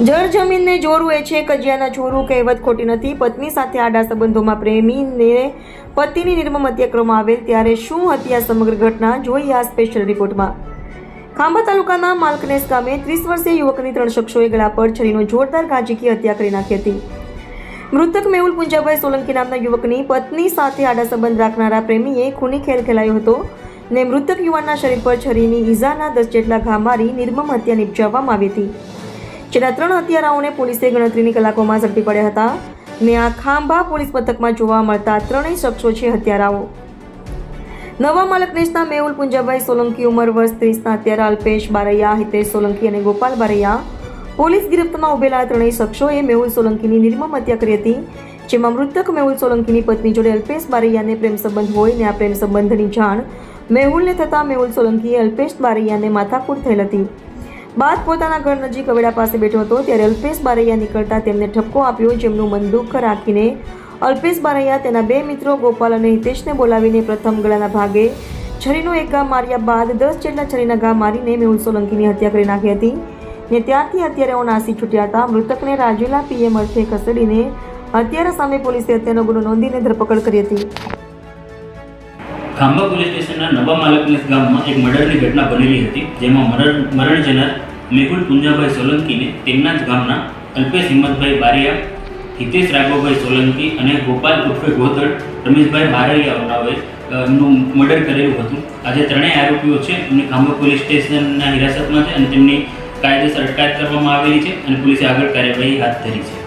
જળ જમીનને જોરું એ છે કજિયાના જોરું કહેવત ખોટી નથી, પત્ની સાથે આડા સંબંધોમાં પ્રેમીને પતિની નિર્મમ હત્યા કરવામાં આવેલ ત્યારે શું હતી આ સમગ્ર ઘટના જોઈએ આ સ્પેશિયલ રિપોર્ટમાં ખાંભા તાલુકાના માલકનેસ ગામે ત્રીસ વર્ષીય યુવકની ત્રણ શખ્સોએ ગળા પર છરીનો જોરદાર ઘાંચીકી હત્યા કરી નાખી હતી. મૃતક મેહુલ પુંજાભાઈ સોલંકી નામના યુવકની પત્ની સાથે આડા સંબંધ રાખનારા પ્રેમીએ ખૂની ખેલ ખેલાયો હતો ને મૃતક યુવાનના શરીર પર છરીની ઈજાના દસ જેટલા ઘા મારી નિર્મમ હત્યા નિપજાવવામાં આવી હતી. જેના ત્રણ હત્યારાઓને પોલીસે ગણતરીની કલાકોમાં ઝડપી પડ્યા હતા ને આ ખાંભા પોલીસ મથકમાં જોવા મળતા ત્રણેય શખ્સો છે હત્યારાઓ. નવા માલકનેશના મેહુલ પુંજાભાઈ સોલંકી ઉંમર વર્ષ ત્રીસના હત્યારા અલ્પેશ બારૈયા, હિતેશ સોલંકી અને ગોપાલ બારૈયા. પોલીસ ગિરફ્તમાં ઉભેલા ત્રણેય શખ્સોએ મેહુલ સોલંકીની નિર્મમ હત્યા કરી હતી, જેમાં મૃતક મેહુલ સોલંકીની પત્ની જોડે અલ્પેશ બારૈયાને પ્રેમ સંબંધ હોય ને આ પ્રેમ સંબંધની જાણ મેહુલને થતાં મેહુલ સોલંકીએ અલ્પેશ બારૈયાને માથાકૂટ થયેલ હતી. બાદ પોતાના ઘર નજીક અવેડા પાસે બેઠો હતો, ત્યારે અલ્પેશ બારૈયા નીકળતા તેમને ઠપકો આપ્યો, જેમનું મન દુઃખ રાખીને અલ્પેશ બારૈયા તેના બે મિત્રો ગોપાલ અને હિતેશને બોલાવીને પ્રથમ ગળાના ભાગે છરીનો એક ઘા માર્યા બાદ દસ જેટલા છરીના ઘા મારીને મેહુલ સોલંકીની હત્યા કરી નાખી હતી ને ત્યારથી હત્યારાઓ નાસી છૂટ્યા હતા. મૃતકને રાજુલા પીએમ અર્થે ખસેડીને હત્યારા સામે પોલીસે હત્યાનો ગુનો નોંધીને ધરપકડ કરી હતી. ખાંભા પોલીસ સ્ટેશનના નવા માલકનેસ ગામમાં એક મર્ડરની ઘટના બનેલી હતી, જેમાં મરણ મરણ જનાર મેહુલ પુંજાભાઈ સોલંકીને તેમના જ ગામના અલ્પેશ હિંમતભાઈ બારિયા, હિતેશ રાઘવભાઈ સોલંકી અને ગોપાલ ઉર્ફે ગોધડ, રમેશભાઈ બારૈયાઓએ નું મર્ડર કરેલું હતું. આજે ત્રણેય આરોપીઓ છે અને ખાંભા પોલીસ સ્ટેશનના હિરાસતમાં છે અને તેમની કાયદેસર અટકાયત કરવામાં આવેલી છે અને પોલીસે આગળ કાર્યવાહી હાથ ધરી છે.